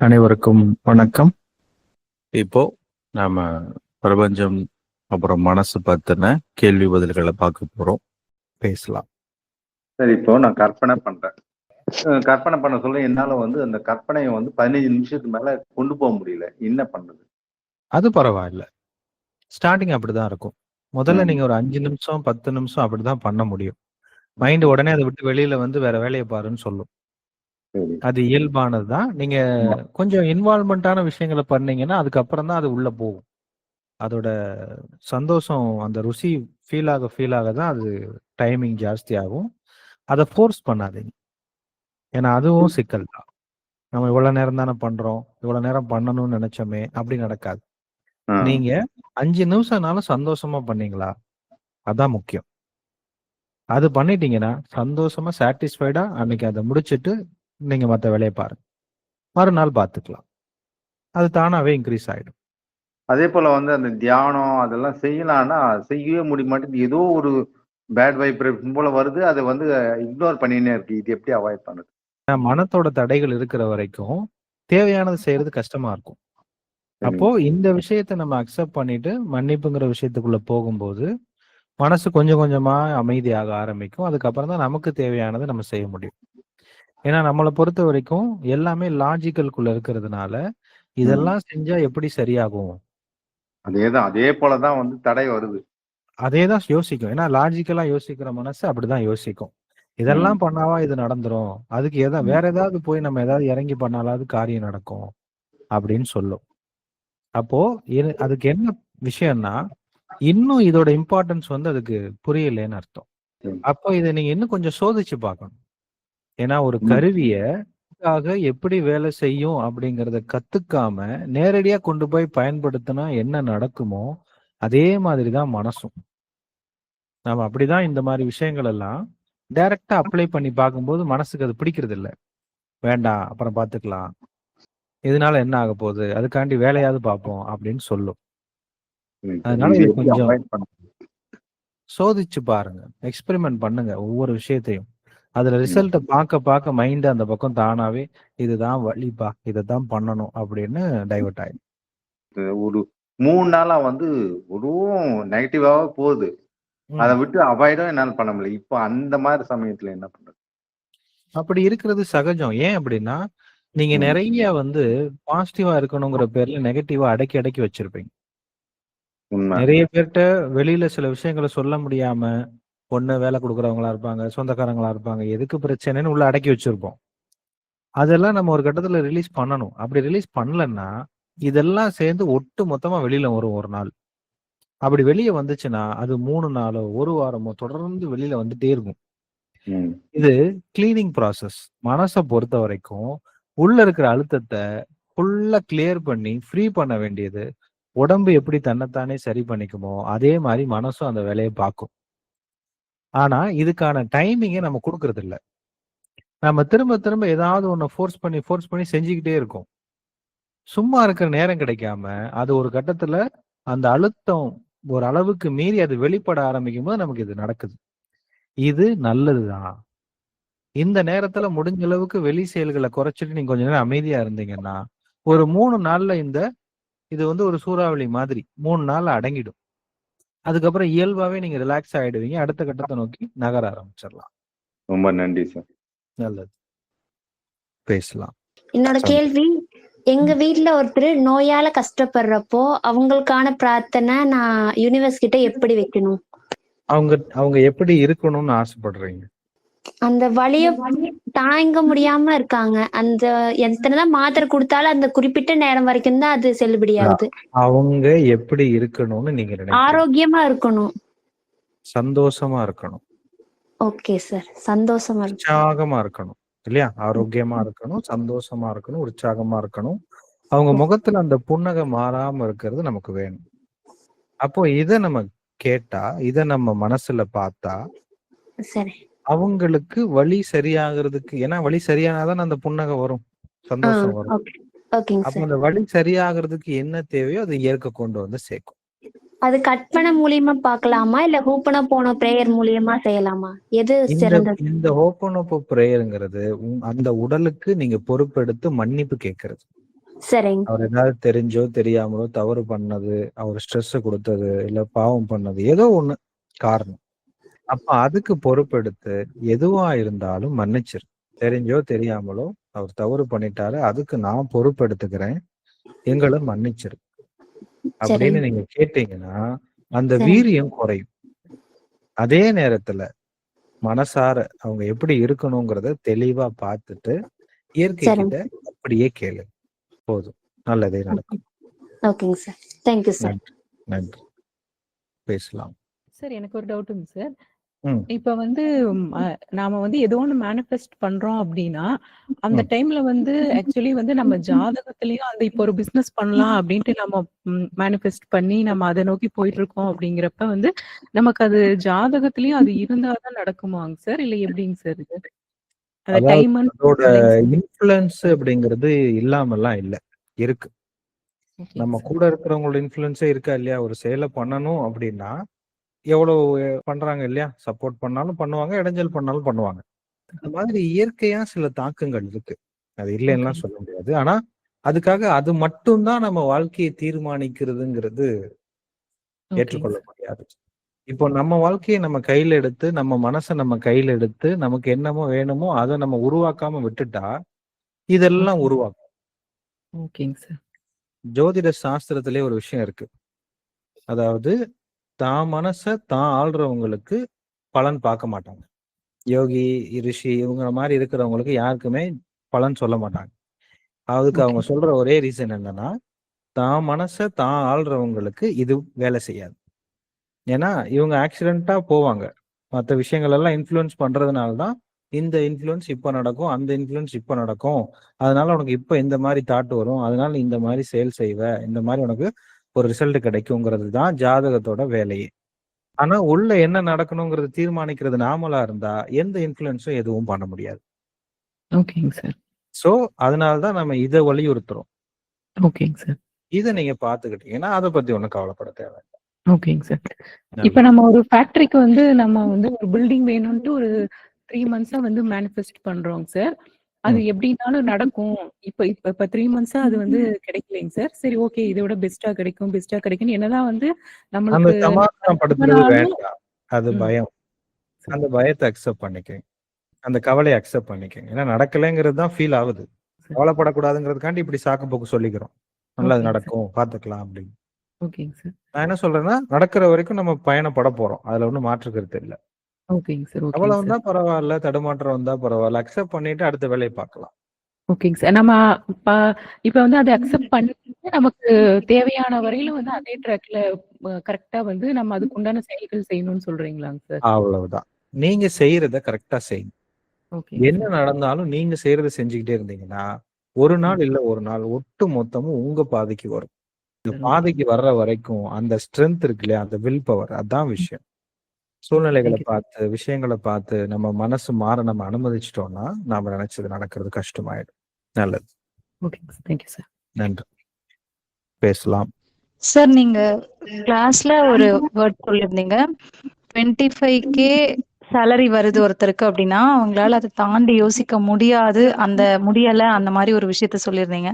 அனைவருக்கும் வணக்கம். இப்போ நாம பிரபஞ்சம் அப்புறம் மனசு பத்தின கேள்வி பதில்களை பார்க்க போறோம். பேசலாம். சரி இப்போ நான் கற்பனை பண்றேன். கற்பனை பண்ண சொல்ல என்னால வந்து அந்த கற்பனையை வந்து பதினஞ்சு நிமிஷத்துக்கு மேல கொண்டு போக முடியல. என்ன பண்றது? அது பரவாயில்ல. ஸ்டார்டிங் அப்படிதான் இருக்கும். முதல்ல. நீங்க ஒரு அஞ்சு நிமிஷம் பத்து நிமிஷம் அப்படிதான் பண்ண முடியும். மைண்ட் உடனே அதை விட்டு வெளியில வந்து வேற வேலையை பாருன்னு சொல்லும். அது இயல்பானது தான் நீங்க கொஞ்சம் இன்வால்மெண்டான விஷயங்களை பண்ணீங்கன்னா அதுக்கப்புறம் தான் அது உள்ள போகும். அதோட சந்தோஷம் அந்த ருசி ஃபீல் ஆக ஃபீல் ஆக தான் அது டைமிங் ஜாஸ்தி ஆகும். அதை ஃபோர்ஸ் பண்ணாதீங்க. ஏன்னா அதுவும் சிக்கல் தான். நம்ம இவ்வளவு நேரம் தானே பண்றோம். இவ்வளவு நேரம் பண்ணணும்னு நினைச்சோமே அப்படி நடக்காது. நீங்க அஞ்சு நிமிஷம்னாலும் சந்தோஷமா பண்ணீங்களா? அதான் முக்கியம். அது பண்ணிட்டீங்கன்னா சந்தோஷமா சாட்டிஸ்ஃபைடா அன்னைக்கு அதை முடிச்சிட்டு நீங்க மத்த வேலையை பாருங்க. மறுநாள் பார்த்துக்கலாம் அது தானாவே இன்க்ரீஸ் ஆயிடும். அதே போல வந்து அந்த தியானம் அதெல்லாம் செய்யலாம்னா செய்யவே முடிய மாட்டேங்குது. ஏதோ ஒரு பேட் வைப்ரேஷன் போல வருது. அதை வந்து இக்னோர் பண்ணினே இருக்கு. இது எப்படி அவாய்ட் பண்ணுது? மனத்தோட தடைகள் இருக்கிற வரைக்கும் தேவையானது செய்யறது கஷ்டமா இருக்கும். அப்போ இந்த விஷயத்தை நம்ம அக்செப்ட் பண்ணிட்டு மன்னிப்புங்கிற விஷயத்துக்குள்ள போகும்போது மனசு கொஞ்சம் கொஞ்சமா அமைதியாக ஆரம்பிக்கும். அதுக்கப்புறம் தான் நமக்கு தேவையானதை நம்ம செய்ய முடியும். ஏன்னா நம்மளை பொறுத்த வரைக்கும் எல்லாமே லாஜிக்கல்குள்ள இருக்கிறதுனால இதெல்லாம் செஞ்சா எப்படி சரியாகும்? அதேதான் அதே போலதான் வந்து தடை வருது. அதே தான் யோசிக்கும். ஏன்னா லாஜிக்கலா யோசிக்கிற மனசு அப்படிதான் யோசிக்கும். இதெல்லாம் பண்ணாவா இது நடந்துரும்? அதுக்கு எதா. வேற ஏதாவது போய் நம்ம ஏதாவது இறங்கி பண்ணாலாவது காரியம் நடக்கும் அப்படின்னு சொல்லும். அப்போ அதுக்கு என்ன விஷயம்னா இன்னும் இதோட இம்பார்ட்டன்ஸ் வந்து அதுக்கு புரியலைன்னு அர்த்தம். அப்போ இதை நீங்க இன்னும் கொஞ்சம் சோதிச்சு பார்க்கணும். ஏன்னா ஒரு. கருவிய எப்படி வேலை செய்யும் அப்படிங்கறத கத்துக்காம நேரடியா கொண்டு போய் பயன்படுத்தினா என்ன நடக்குமோ அதே மாதிரி தான் மனசும். நாம அப்படிதான் இந்த மாதிரி விஷயங்கள் எல்லாம் டைரக்டா அப்ளை பண்ணி பார்க்கும்போது மனசுக்கு அது பிடிக்கிறது இல்ல. வேண்டாம் அப்புறம் பார்த்துக்கலாம். இதனால என்ன ஆக போகுது? அதுக்காண்டி வேலையாவது பார்ப்போம் அப்படின்னு சொல்லும். அதனால இது கொஞ்சம்? சோதிச்சு பாருங்க. எக்ஸ்பெரிமெண்ட் பண்ணுங்க ஒவ்வொரு விஷயத்தையும். அதுல ரிசல்ட்டை பார்க்க பார்க்க மைண்ட் அந்த பக்கம் தானாவே இதுதான் வழிப்பா இதை தான் பண்ணணும் அப்படின்னு டைவர்ட் ஆயிடும் ஒரு மூணு நாளா வந்து ஒரு நெகட்டிவாவே போகுது. அதை விட்டு அவாய்டும் என்னால பண்ண முடியல. இப்போ அந்த மாதிரி சமயத்துல என்ன பண்றது? அப்படி இருக்கிறது சகஜம். ஏன் அப்படின்னா நீங்க. நிறைய வந்து பாசிட்டிவா இருக்கணுங்கிற பேர்ல நெகட்டிவா அடக்கி அடக்கி வச்சிருப்பீங்க. நிறைய பேர்கிட்ட வெளியில சில விஷயங்களை சொல்ல முடியாம ஒண்ணு வேலை கொடுக்குறவங்களா இருப்பாங்க சொந்தக்காரங்களா இருப்பாங்க எதுக்கு பிரச்சனைன்னு உள்ள அடக்கி வச்சிருப்போம். அதெல்லாம் நம்ம ஒரு கட்டத்துல ரிலீஸ் பண்ணணும். அப்படி ரிலீஸ் பண்ணலன்னா இதெல்லாம் சேர்ந்து ஒட்டு மொத்தமா வெளியில வரும் ஒரு நாள். அப்படி வெளியே வந்துச்சுன்னா அது மூணு நாளோ ஒரு வாரமோ தொடர்ந்து வெளியில வந்துட்டே இருக்கும். இது கிளீனிங் ப்ராசஸ் மனசை பொறுத்த வரைக்கும் உள்ள இருக்கிற அழுத்தத்தை ஃபுல்லா கிளியர் பண்ணி ஃப்ரீ பண்ண வேண்டியது உடம்பு எப்படி தன்னைத்தானே சரி பண்ணிக்குமோ அதே மாதிரி மனசும் அந்த வேலையை பார்க்கும். ஆனா இதுக்கான டைமிங்கை நம்ம கொடுக்கறது இல்ல நம்ம திரும்ப திரும்ப ஏதாவது ஒன்று ஃபோர்ஸ் பண்ணி ஃபோர்ஸ் பண்ணி செஞ்சுக்கிட்டே இருக்கோம். சும்மா இருக்கிற நேரம் கிடைக்காம அது ஒரு கட்டத்துல அந்த அழுத்தம் ஒரு அளவுக்கு மீறி அது வெளிப்பட ஆரம்பிக்கும் போது நமக்கு இது நடக்குது. இது நல்லதுதான். இந்த நேரத்துல முடிஞ்ச அளவுக்கு வெளி செயல்களை குறைச்சிட்டு நீங்க கொஞ்ச நேரம் அமைதியா இருந்தீங்கன்னா ஒரு மூணு நாள்ல இந்த இது வந்து ஒரு சூறாவளி மாதிரி மூணு நாள் அடங்கிடும். அதுக்கப்புறம் இயல்பாவே நீங்க ரிலாக்ஸ் ஆயிடுவீங்க. அடுத்த கட்டத்தை நோக்கி நகர ஆரம்பிச்சிடலாம். ரொம்ப நன்றி சார். நல்லது. பேசலாம். என்னோட. கேள்வி எங்க வீட்ல ஒருத்தர் நோயால கஷ்டப்படுறப்போ அவங்களுக்கான பிரார்த்தனை நான் யூனிவர்ஸ் கிட்ட எப்படி வைக்கணும்? அவங்க அவங்க எப்படி இருக்கணும்னு ஆசைப்படுறீங்க? அந்த வலிய தாங்க முடியாம இருக்காங்க. அந்த எத்தனைதான் மாத்திரை கொடுத்தாலும் அந்த குறிப்பிட்ட நேரம் வரைக்கும் தான் அது செல்லுபடியாகுது. அவங்க எப்படி இருக்கணும்னு நீங்க ஆரோக்கியமா இருக்கணும். சந்தோஷமா இருக்கணும். Okay sir. சந்தோஷமா உற்சாகமா இருக்கணும். இல்லையா? ஆரோக்கியமா இருக்கணும் சந்தோஷமா இருக்கணும் உற்சாகமா இருக்கணும். அவங்க முகத்துல அந்த புன்னகை மாறாம இருக்கிறது நமக்கு வேணும். அப்போ இத நம்ம கேட்டா இத நம்ம மனசுல பார்த்தா சரி. அவங்களுக்கு வழி சரியாகிறதுக்கு ஏன்னா வழி சரியானாதான் அந்த புன்னகை வரும் சந்தோஷம் வரும். அப்ப அந்த வழி சரியாகிறதுக்கு என்ன தேவையோ அதை இயற்கை கொண்டு வந்து சேர்க்கும். அது கற்பனை மூலியமா பார்க்கலாமா? இல்ல ஹூப்பன போன பிரேயர் மூலியமா செய்யலாமா? எது இந்த சிறந்தது? இந்த ஓப்பன் அப் பிரேயருங்கிறது அந்த உடலுக்கு நீங்க பொறுப்பெடுத்து மன்னிப்பு கேட்கறது. சரிங்க. அவர் ஏதாவது தெரிஞ்சோ தெரியாமலோ தவறு பண்ணது அவர் ஸ்ட்ரெஸ் கொடுத்தது இல்ல பாவம் பண்ணது ஏதோ ஒண்ணு காரணம். அப்ப அதுக்கு பொறுப்பெடுத்து எதுவா இருந்தாலும் மன்னிச்சிரு. தெரிஞ்சோ தெரியாமலோ அவர் தவறு பண்ணிட்டாரு. அதுக்கு நான் பொறுப்பெடுத்துக்கிறேன். எங்களை மன்னிச்சிரு. அப்படின்னு நீங்க கேட்டீங்கன்னா அந்த. வீரியம் குறையும். அதே நேரத்துல மனசார அவங்க எப்படி இருக்கணுங்கிறத தெளிவா பார்த்துட்டு இயற்கை. கிட்ட அப்படியே கேளு. போதும். நல்லதே நடக்கும். ஓகேங்க சார். Thank you sir. நன்றி. பேசலாம். சார் எனக்கு ஒரு டவுட்டுங்க சார். இப்ப வந்து நாம வந்து ஏதோ ஒண்ணு மேனிஃபெஸ்ட் பண்றோம் அப்படின்னா அந்த. டைம்ல வந்து ஆக்சுவலி வந்து நம்ம ஜாதகத்திலயும் அந்த இப்போ ஒரு பிசினஸ் பண்ணலாம் அப்படின்ட்டு நம்ம மேனிஃபெஸ்ட் பண்ணி நம்ம அதை நோக்கி போயிட்டு இருக்கோம் அப்படிங்கிறப்ப வந்து நமக்கு அது ஜாதகத்திலயும் அது இருந்தாதான் நடக்குமாங்க சார்? இல்ல எப்படிங்க சார் இது? அதோட இன்ஃபுளுன்ஸ் அப்படிங்கிறது இல்லாமலாம் இல்ல. இருக்கு. நம்ம கூட இருக்கிறவங்களோட இன்ஃபுளுன்ஸே இருக்கா இல்லையா? ஒரு செயலை பண்ணணும் அப்படின்னா எவ்வளவு பண்றாங்க இல்லையா? சப்போர்ட் பண்ணாலும் பண்ணுவாங்க இடைஞ்சல் பண்ணாலும் பண்ணுவாங்க. அந்த மாதிரி இயற்கையா சில தாக்கங்கள் இருக்கு. அது இல்லைன்னா. சொல்ல முடியாது. ஆனா அதுக்காக அது மட்டும்தான் நம்ம வாழ்க்கையை தீர்மானிக்கிறதுங்கிறது ஏற்றுக்கொள்ள முடியாது. இப்போ நம்ம வாழ்க்கையை நம்ம கையில எடுத்து நம்ம மனசை நம்ம கையில எடுத்து நமக்கு என்னமோ வேணுமோ அதை நம்ம உருவாக்காம விட்டுட்டா இதெல்லாம். உருவாக்கும் ஓகேங்க சார். ஜோதிட சாஸ்திரத்திலே ஒரு விஷயம் இருக்கு. அதாவது தான் மனசை தான் ஆள்றவங்களுக்கு பலன் பார்க்க மாட்டாங்க. யோகி ரிஷி இவங்க மாதிரி இருக்கிறவங்களுக்கு யாருக்குமே பலன் சொல்ல மாட்டாங்க. அதுக்கு அவங்க சொல்ற ஒரே ரீசன் என்னன்னா தான் மனசை தான் ஆள்றவங்களுக்கு இது வேலை செய்யாது. ஏன்னா இவங்க ஆக்சிடென்ட்டா போவாங்க. மற்ற விஷயங்கள் எல்லாம் இன்ஃப்ளூயன்ஸ் பண்றதுனால தான் இந்த இன்ஃப்ளூயன்ஸ் இப்போ நடக்கும் அந்த இன்ஃப்ளூயன்ஸ் இப்போ நடக்கும். அதனால உனக்கு இப்போ இந்த மாதிரி தாட் வரும் அதனால இந்த மாதிரி செயல் செய்வ இந்த மாதிரி உனக்கு ஒரு ரிசல்ட் கிடைக்குங்கிறது தான் ஜாதகத்தோட வேலையே. ஆனா உள்ள என்ன நடக்கணுங்கிறது தீர்மானிக்கிறது நாமளா இருந்தா எந்த இன்ஃப்ளூயன்ஸும் எதுவும் பண்ண முடியாது. ஓகேங்க சார். சோ அதனால தான் நம்ம இதை வலியுறுத்துறோம். ஓகேங்க சார். இதை நீங்க பாத்துக்கிட்டீங்கன்னா அதை பத்தி ஒண்ணும் கவலைப்பட தேவை ஓகேங்க சார். இப்ப நம்ம ஒரு ஃபேக்டரிக்கு வந்து நம்ம வந்து ஒரு பில்டிங் வேணும்ட்டு ஒரு த்ரீ மந்த்ஸா வந்து மேனிஃபெஸ்ட் பண்றோங்க சார். அது எப்படினாலும் நடக்கும். இப்ப இப்ப இப்ப த்ரீ மந்த்ஸா அது வந்து கிடைக்கலைங்க சார். சரி ஓகே இதை விட பெஸ்டா கிடைக்கும் பெஸ்டா கிடைக்கும் என்னதான் வந்து நம்மளுக்கு அது. பயம். அந்த பயத்தை அக்செப்ட் பண்ணிக்கங்க. அந்த கவலையை அக்செப்ட் பண்ணிக்கங்க. ஏன்னா நடக்கலைங்கிறது தான் ஃபீல் ஆகுது. கவலைப்படக்கூடாதுங்கிறதுக்காண்டி இப்படி சாக்கு போக்கு சொல்லிக்கிறோம். நல்லா அது நடக்கும் பாத்துக்கலாம் அப்படின்னு. ஓகேங்க சார் நான் என்ன சொல்றேன்னா நடக்கிற வரைக்கும் நம்ம பயணப்பட போறோம். அதுல ஒண்ணும் மாற்று கருத்து இல்ல. ஓகேங்க சார் ஓகேங்க வந்தா சார். பரவாயில்ல தடுமாற்றம் வந்தா பரவாயில்ல. அக்செப்ட் பண்ணிட்டு அடுத்த வேலையை பார்க்கலாம். ஓகேங்க சார் நம்ம ப- இப்ப வந்து அதை அக்செப்ட் பண்ணிட்டு நமக்கு தேவையான வரையிலும் வந்து அதே ட்ராக்ல கரெக்டா வந்து நம்ம அதுக்கு உண்டான செயல்கள் செய்யணும்னு சொல்றீங்களாங்க சார்? அவ்வளவுதான். நீங்க செய்யறத கரெக்டா செய்யுங்க ஓகே என்ன நடந்தாலும் நீங்க செய்யறத செஞ்சுக்கிட்டே இருந்தீங்கன்னா ஒரு நாள் இல்ல ஒரு நாள் ஒட்டு மொத்தமும் உங்க பாதைக்கு வரும். இந்த. பாதைக்கு வர்ற வரைக்கும் அந்த ஸ்ட்ரென்த் இருக்கு இல்லையா அந்த வில் பவர் அதான் விஷயம். சூழ்நிலைகளை you. பார்த்து விஷயங்களை பார்த்து நம்ம மனசு மாற நம்ம அனுமதிச்சிட்டோம்னா நாம நினைச்சது நடக்கிறது கஷ்டமாயிடும். நல்லது. ஓகேங்க சார் தேங்க்யூ சார் நன்றி. பேசலாம். சார் நீங்க கிளாஸ்ல ஒரு வேர்ட் சொல்லியிருந்தீங்க. டுவெண்ட்டி ஃபைவ் கே சேலரி வருது ஒருத்தருக்கு அப்படின்னா அவங்களால அதை தாண்டி யோசிக்க முடியாது. அந்த முடியல அந்த மாதிரி ஒரு விஷயத்த சொல்லியிருந்தீங்க.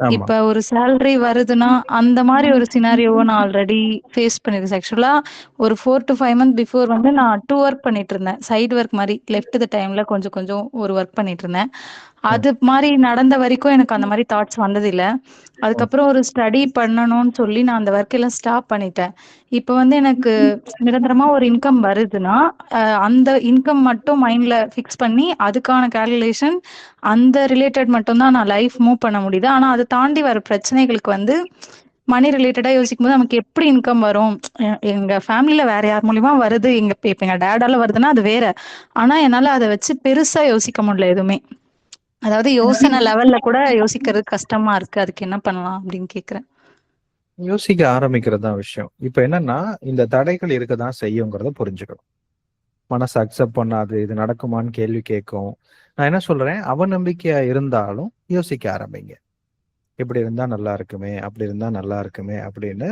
ஆமா. இப்ப ஒரு சேலரி வருதுன்னா அந்த மாதிரி ஒரு சினாரியோவை நான் ஆல்ரெடி ஃபேஸ் பண்ணிருக்கேன் ஆக்சுவலா ஒரு four to five month before வந்து நான் டூ ஒர்க் பண்ணிட்டு இருந்தேன். சைடு ஒர்க் மாதிரி லெஃப்ட் த டைம்ல கொஞ்சம் கொஞ்சம் ஒரு ஒர்க் பண்ணிட்டு இருந்தேன். அது மாதிரி நடந்த வரைக்கும் எனக்கு அந்த மாதிரி தாட்ஸ் வந்ததில்ல. அதுக்கப்புறம் ஒரு ஸ்டடி பண்ணணும்னு சொல்லி நான் அந்த ஒர்க் எல்லாம் ஸ்டாப் பண்ணிட்டேன். இப்போ வந்து எனக்கு நிரந்தரமா ஒரு இன்கம் வருதுன்னா அந்த இன்கம் மட்டும் மைண்ட்ல ஃபிக்ஸ் பண்ணி அதுக்கான கால்குலேஷன் அந்த ரிலேட்டட் மட்டும் தான் நான் லைஃப் மூவ் பண்ண முடியுது. ஆனா அதை தாண்டி வர பிரச்சனைகளுக்கு வந்து மணி ரிலேட்டடா யோசிக்கும் போது நமக்கு எப்படி இன்கம் வரும்? எங்க ஃபேமிலில வேற யார் மூலியமா வருது? எங்க இப்ப எங்க டேடால வருதுன்னா அது வேற. ஆனா என்னால அதை வச்சு பெருசா யோசிக்க முடியல எதுவுமே. அதாவது யோசனை லெவல்ல கூட யோசிக்கிறது கஷ்டமா இருக்கு. அதுக்கு என்ன பண்ணலாம் அப்படின்னு கேக்குறேன். யோசிக்க ஆரம்பிக்கிறது தான் விஷயம். இப்ப என்னன்னா இந்த தடைகள் இருக்க தான் செய்யுங்கிறத புரிஞ்சுக்கணும். மனசு அக்செப்ட் பண்ணாது இது நடக்குமான்னு கேள்வி கேட்கும். நான் என்ன சொல்றேன்? அவநம்பிக்கையா இருந்தாலும் யோசிக்க ஆரம்பிங்க. இப்படி இருந்தா நல்லா இருக்குமே அப்படி இருந்தா நல்லா இருக்குமே அப்படின்னு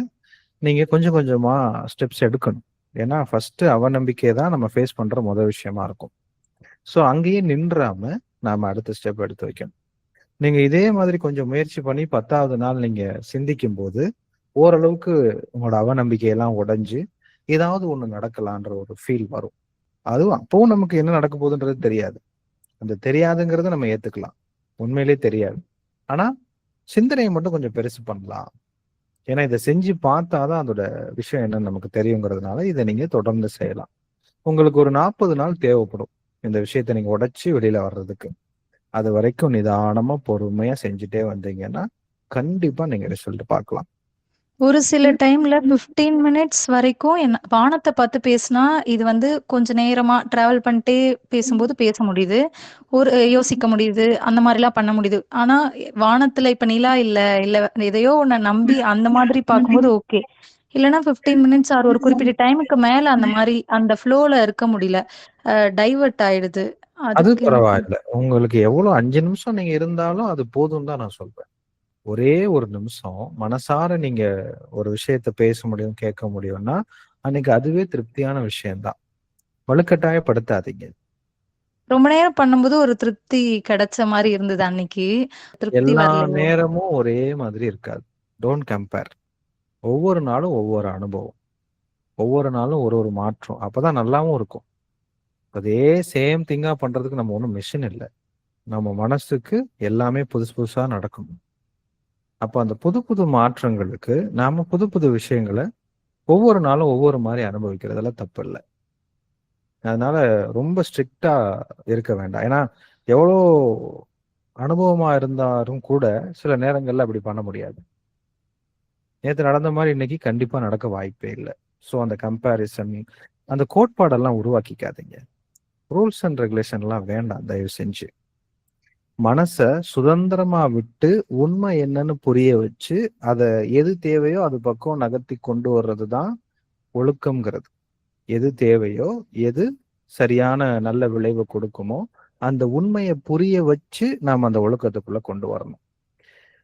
நீங்க கொஞ்சம் கொஞ்சமா ஸ்டெப்ஸ் எடுக்கணும். ஏன்னா ஃபர்ஸ்ட் அவநம்பிக்கையை தான் நம்ம ஃபேஸ் பண்ற முதல் விஷயமா இருக்கும். ஸோ அங்கேயே நின்றாம நாம அடுத்த ஸ்டெப் எடுத்து வைக்கணும். நீங்க இதே மாதிரி கொஞ்சம் முயற்சி பண்ணி பத்தாவது நாள் நீங்க சிந்திக்கும் போது ஓரளவுக்கு உங்களோட அவநம்பிக்கை எல்லாம் உடைஞ்சு ஏதாவது ஒண்ணு நடக்கலான்ற ஒரு ஃபீல் வரும். அதுவும் அப்பவும் நமக்கு என்ன நடக்க போகுதுன்றது தெரியாது. அந்த தெரியாதுங்கிறத நம்ம ஏத்துக்கலாம். உண்மையிலே தெரியாது. ஆனா சிந்தனையை மட்டும் கொஞ்சம் பெருசு பண்ணலாம். ஏன்னா இதை செஞ்சு பார்த்தாதான் அதோட விஷயம் என்னன்னு நமக்கு தெரியுங்கிறதுனால இதை நீங்க தொடர்ந்து செய்யலாம். உங்களுக்கு ஒரு நாற்பது நாள் தேவைப்படும். இந்த விஷயத்தை நீங்க உடைச்சு வெளியில வர்றதுக்கு. அது வரைக்கும் நிதானமா பொறுமையா செஞ்சுட்டே வந்தீங்கன்னா கண்டிப்பா நீங்க ரிசல்ட் பார்க்கலாம். ஒரு சில டைம்ல 15 மினிட்ஸ் வரைக்கும் என்ன வானத்தை பார்த்து பேசினா இது வந்து கொஞ்ச நேரமா டிராவல் பண்ணிட்டே பேசும்போது பேச முடியுது. ஒரு யோசிக்க முடியுது. அந்த மாதிரிலாம் பண்ண முடியுது. ஆனா வானத்துல இப்ப நிலா இல்ல இல்ல எதையோ ஒண்ண நம்பி அந்த மாதிரி பார்க்கும்போது ஓகே இல்லைன்னா 15 மினிட்ஸ் ஆர் ஒரு குறிப்பிட்ட டைமுக்கு மேல அந்த மாதிரி அந்த ஃப்ளோல இருக்க முடியல. டைவர்ட் ஆயிடுது. அது பரவாயில்ல. உங்களுக்கு எவ்வளவு அஞ்சு நிமிஷம் நீங்க இருந்தாலும் அது போதும் தான் நான் சொல்றேன் ஒரே ஒரு நிமிஷம் மனசார நீங்க ஒரு விஷயத்த பேச முடியும் கேட்க முடியும்னா அன்னைக்கு அதுவே திருப்தியான விஷயம்தான். வலுக்கட்டாயப்படுத்தாதீங்க. ரொம்ப நேரம் பண்ணும்போது ஒரு திருப்தி கிடைச்ச மாதிரி இருந்தது அன்னைக்கு. திருப்தி எல்லா நேரமும் ஒரே மாதிரி இருக்காது. டோன்ட் கம்பேர் ஒவ்வொரு நாளும் ஒவ்வொரு அனுபவம். ஒவ்வொரு நாளும் ஒரு ஒரு மாற்றம். அப்போதான் நல்லாவும் இருக்கும். அதே சேம் திங்கா பண்றதுக்கு நம்ம ஒன்றும் மிஷின் இல்லை. நம்ம மனசுக்கு எல்லாமே புதுசு புதுசாக நடக்கும். அப்போ அந்த புது புது மாற்றங்களுக்கு நாம புது புது விஷயங்களை ஒவ்வொரு நாளும் ஒவ்வொரு மாதிரி அனுபவிக்கிறதுல தப்பு இல்லை. அதனால ரொம்ப ஸ்ட்ரிக்டா இருக்க வேண்டாம். ஏன்னா எவ்வளோ அனுபவமா இருந்தாலும் கூட சில நேரங்கள்ல அப்படி பண்ண முடியாது. நேற்று நடந்த மாதிரி இன்னைக்கு கண்டிப்பா நடக்க வாய்ப்பே இல்லை. ஸோ அந்த கம்பேரிசன் அந்த கோட்பாடெல்லாம் உருவாக்கிக்காதீங்க. ரூல்ஸ் அண்ட் ரெகுலேஷன்லாம் வேண்டாம் தயவு செஞ்சு. மனசை சுதந்திரமா விட்டு உண்மை என்னன்னு புரிய வச்சு அதை எது தேவையோ அது பக்கம் நகர்த்தி கொண்டு வர்றது தான் ஒழுக்கம்ங்கிறது. எது தேவையோ எது சரியான நல்ல விளைவை கொடுக்குமோ அந்த உண்மையை புரிய வச்சு நாம் அந்த ஒழுக்கத்துக்குள்ள கொண்டு வரணும்.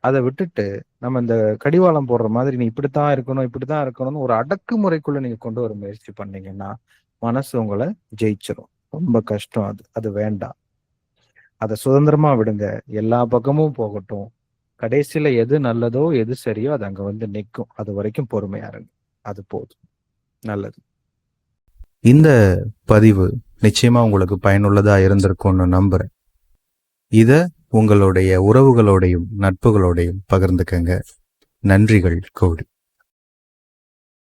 அதை விட்டுட்டு நம்ம இந்த கடிவாளம் போடுற மாதிரி நீ இப்படித்தான் இருக்கணும் இப்படித்தான் இருக்கணும்னு ஒரு அடக்குமுறைக்குள்ள நீங்க கொண்டு வர முயற்சி பண்ணீங்கன்னா மனசு உங்களை ஜெயிச்சிடும் ரொம்ப கஷ்டம் அது. அது வேண்டாம். அதை சுதந்திரமா விடுங்க. எல்லா பக்கமும் போகட்டும். கடைசியில எது நல்லதோ எது சரியோ அது அங்க வந்து நிற்கும். அது வரைக்கும் பொறுமையா இருங்க. அது போதும். நல்லது. இந்த பதிவு நிச்சயமா உங்களுக்கு பயனுள்ளதா இருந்திருக்கும்னு நம்புறேன். இதை உங்களுடைய உறவுகளோடையும் நட்புகளோடையும் பகிர்ந்துக்கங்க. நன்றிகள் கோடி.